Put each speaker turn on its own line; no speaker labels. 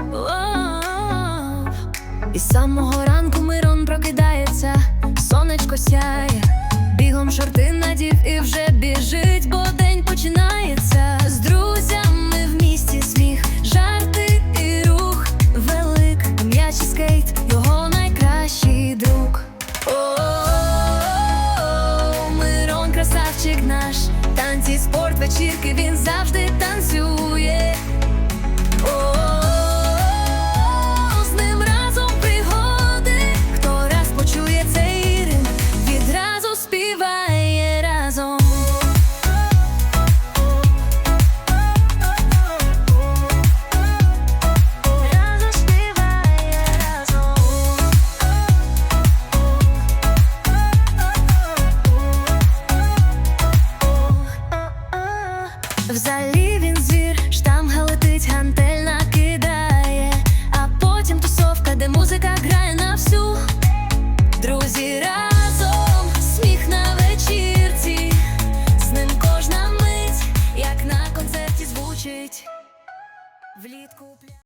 О, І з самого ранку Мирон прокидається, сонечко сяє, бігом шорти надів і вже біжить, бо день починається. З друзями в місті сміх, жарти і рух велик, м'яч скейт, його найкращий друг. О, Мирон красавчик наш, танці, спорт, вечірки, він завжди танцює. В залі він звір, штанга летить, гантель накидає, а потім тусовка, де музика грає на всю. Друзі разом, сміх на вечірці, з ним кожна мить, як на концерті звучить. Влітку